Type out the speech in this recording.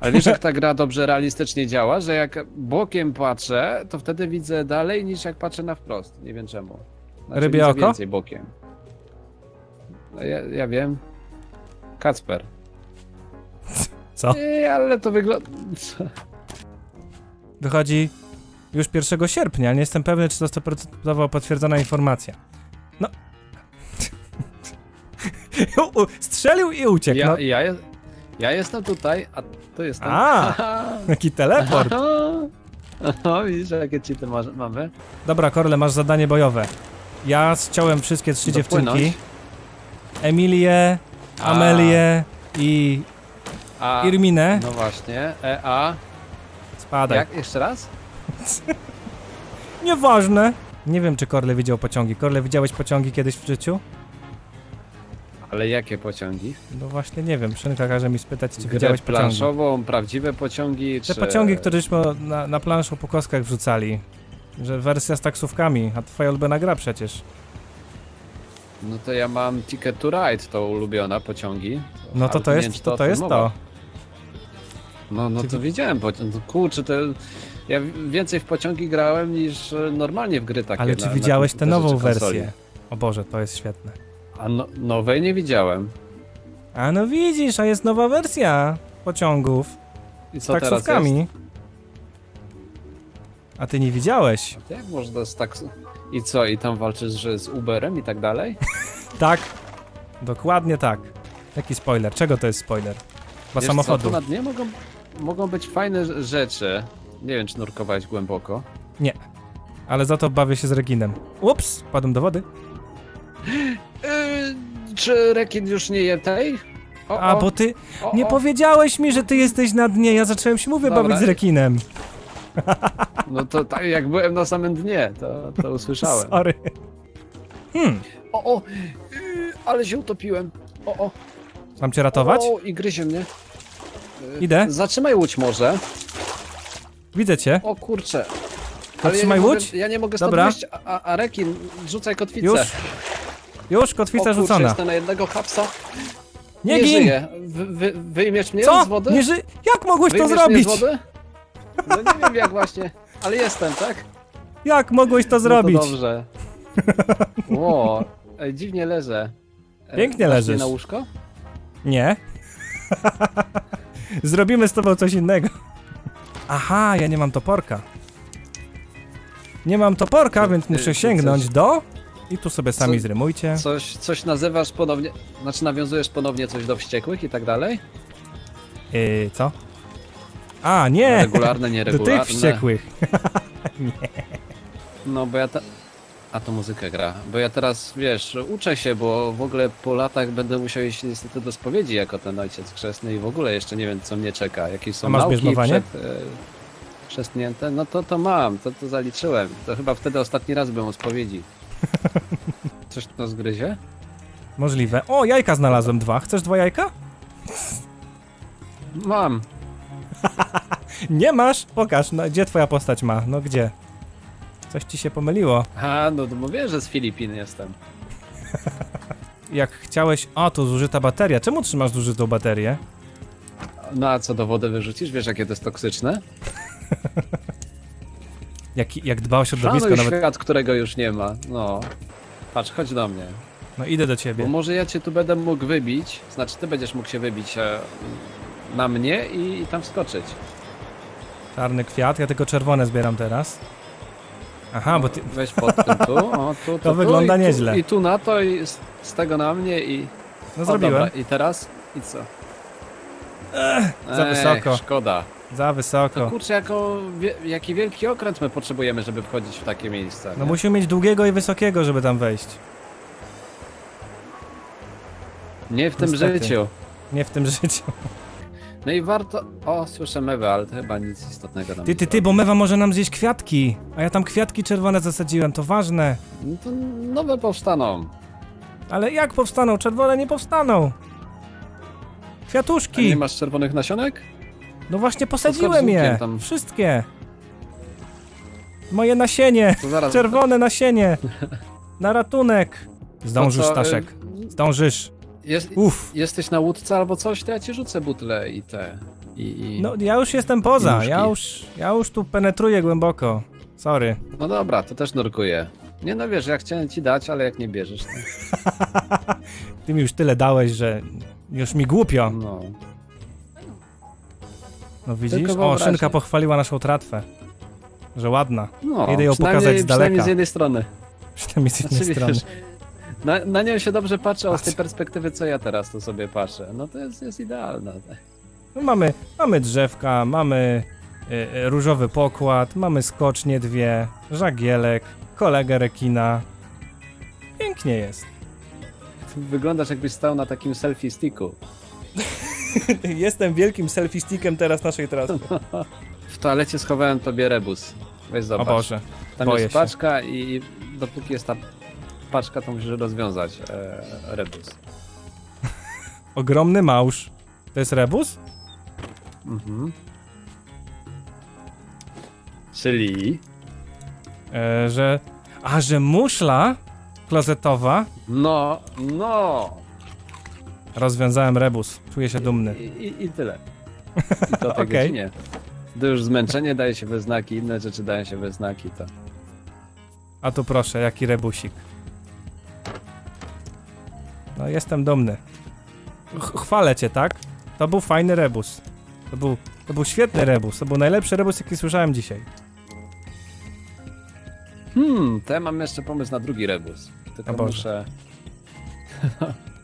Ale wiesz, jak ta gra dobrze realistycznie działa, że jak bokiem patrzę, to wtedy widzę dalej niż jak patrzę na wprost. Nie wiem czemu. Znaczy, Rybie widzę oko? więcej bokiem. No Ja, ja wiem. Kacper. Co? Nie, ale to wygląda... Wychodzi już 1 sierpnia. Nie jestem pewny, czy to 100% potwierdzona informacja. No. U- Strzelił i uciekł. Ja, No. ja, ja jestem tutaj, a to jestem... A, jaki teleport. No widzisz, jakie cheaty mamy? Dobra, Korle, masz zadanie bojowe. Ja ściąłem wszystkie trzy Dopłynąć? dziewczynki. Emilię, A. Amelię i A, Irminę. no właśnie, e, a... Spadaj. Jak? Jeszcze raz? Nieważne. Nie wiem, czy Korle widział pociągi. Korle, widziałeś pociągi kiedyś w życiu? Ale jakie pociągi? No właśnie nie wiem. Szynka każe mi spytać, czy Grę widziałeś pociągi. planszową, prawdziwe pociągi, Te czy... pociągi, któreśmy na, na planszu po kostkach wrzucali. Że wersja z taksówkami, a twoja ulubiona gra przecież. No to ja mam Ticket to Ride, to ulubiona pociągi. No to Ale to nie wiem, jest to, o to, tym jest mowa. to. No, no to widziałem pociąg. No, kurczę, to ja więcej w pociągi grałem niż e, normalnie w gry takie. Ale na- czy na widziałeś tę komputerze nową czy konsoli. wersję? O Boże, to jest świetne. A no, nowej nie widziałem. A no widzisz, a jest nowa wersja pociągów I z co teraz jest? taksówkami. A ty nie widziałeś? Jak można z taks... I co, i tam walczysz że z Uberem i tak dalej? Tak. Dokładnie tak. Jaki spoiler? Czego to jest spoiler? Chyba Wiesz samochodu. Co, na dnie mogą, mogą być fajne rz- rzeczy. Nie wiem, czy nurkowałeś głęboko. Nie. Ale za to bawię się z Reginem. Ups, padłem do wody. Yy, czy rekin już nie je tej? O, A, o, bo ty o, nie o. powiedziałeś mi, że ty jesteś na dnie. Ja zacząłem się, mówię, Dobra. bawić z rekinem. No to tak, jak byłem na samym dnie, to, to usłyszałem. Sorry. Hmm, O, o, yy, ale się utopiłem. O, o. mam cię ratować? O, i gryzie mnie. Yy, Idę. Zatrzymaj łódź może. Widzę cię. O kurczę. Zatrzymaj ja nie łódź. Mogę, ja nie mogę stąd Dobra. wyjść, a, a, a rekin, rzucaj kotwicę. Już? Już, kotwica rzucona. jestem na jednego hapsa. Nie Nie, gin! żyję. Wy, wy, wyjmiesz mnie Co? z wody? Nie ży... Jak mogłeś to Wyjmiesz zrobić? Mnie z wody? No nie wiem jak właśnie, ale jestem, tak? Jak mogłeś to zrobić? No to dobrze. Ło, ej, dziwnie leżę. E, Pięknie dasz mnie leżysz. na łóżko? Nie. Zrobimy z tobą coś innego. Aha, ja nie mam toporka. Nie mam toporka, więc muszę sięgnąć do... I tu sobie sami Co- zrymujcie. Coś, coś nazywasz ponownie, znaczy nawiązujesz ponownie coś do wściekłych i tak dalej? Yy, co? A, nie! Regularne, Do nieregularne. tych wściekłych. No bo ja ta... A to muzyka gra. Bo ja teraz, wiesz, uczę się, bo w ogóle po latach będę musiał iść niestety do spowiedzi jako ten ojciec chrzestny i w ogóle jeszcze nie wiem, co mnie czeka. Jakieś są A masz nauki bierzmowanie? przed, e, chrzestnięte? No to to mam, to, to zaliczyłem. To chyba wtedy ostatni raz byłem u spowiedzi. Coś to zgryzie? Możliwe. O, jajka znalazłem dwa. Chcesz dwa jajka? Mam. Nie masz? Pokaż, no, gdzie twoja postać ma? No gdzie? Coś ci się pomyliło. A, no to mówię, że z Filipin jestem. Jak chciałeś... O, tu zużyta bateria. Czemu trzymasz zużytą baterię? No a co do wody wyrzucisz? Wiesz, jakie to jest toksyczne? Jak, jak dba o środowisko Szanuj nawet... świat, którego już nie ma. No. Patrz, chodź do mnie. No idę do Bo ciebie. może ja cię tu będę mógł wybić, znaczy ty będziesz mógł się wybić e, na mnie i, i tam wskoczyć. Czarny kwiat, ja tylko czerwone zbieram teraz. Aha, bo ty... Weź pod tym tu, o, tu, tu, tu, wygląda i tu, nieźle. I tu na to i z, z tego na mnie i... No o, zrobiłem. Dobra, I teraz? I co? za Ech, wysoko. szkoda. Za To wysoko. kurczę, jako, wie, jaki wielki okręt my potrzebujemy, żeby wchodzić w takie miejsca. No nie? musimy mieć długiego i wysokiego, żeby tam wejść. Nie w tym Niestety. życiu. Nie w tym życiu. No i warto... O, słyszę mewę, ale to chyba nic istotnego nam Ty, ty, ty, bo mewa może nam zjeść kwiatki. A ja tam kwiatki czerwone zasadziłem, to ważne. No to nowe powstaną. Ale jak powstaną? Czerwone nie powstaną. A Kwiatuszki. nie masz czerwonych nasionek? No właśnie posadziłem je. tam. Wszystkie. Moje nasienie. To zaraz... Czerwone nasienie. Na ratunek. Zdążysz, co, Staszek. y, Zdążysz. Jest, Uff. jesteś na łódce albo coś, to ja ci rzucę butle i te. I, i... No, ja już jestem poza, nóżki. ja już, ja już tu penetruję głęboko. Sorry. no dobra, to też nurkuję. Nie no wiesz, ja chciałem ci dać, ale jak nie bierzesz, to... Ty mi już tyle dałeś, że już mi głupio. No. No widzisz? Tylko O, Szynka pochwaliła naszą tratwę. Że ładna. no Idę ją pokazać z Przynajmniej daleka. z jednej strony. Przynajmniej z jednej Znaczy, strony. wiesz, na, na nią się dobrze patrzę, a z tej perspektywy, co ja teraz tu sobie patrzę. No to jest, jest idealne. No mamy, mamy drzewka, mamy y, y, różowy pokład, mamy skocznie dwie, żagielek, kolegę rekina. Pięknie jest. Wyglądasz jakbyś stał na takim selfie sticku. Jestem wielkim selfie stickiem teraz naszej trasy. W toalecie schowałem tobie rebus. Weź O zobacz. Boże. Tam boję jest się. paczka i dopóki jest ta paczka, to musisz rozwiązać e, rebus. Ogromny małż. To jest rebus? Mhm. Czyli... E, że... A, że muszla klozetowa. No, no! Rozwiązałem rebus. Czuję się dumny. I, i, i tyle. I to tej Okej. godzinie. Gdy już zmęczenie daje się we znaki, inne rzeczy dają się we znaki, to... A tu proszę, jaki rebusik. No, jestem dumny. Ch chwalę cię, tak? To był fajny rebus. To był, to był świetny rebus. To był najlepszy rebus, jaki słyszałem dzisiaj. Hmm, to ja mam jeszcze pomysł na drugi rebus. Tylko O Boże. muszę...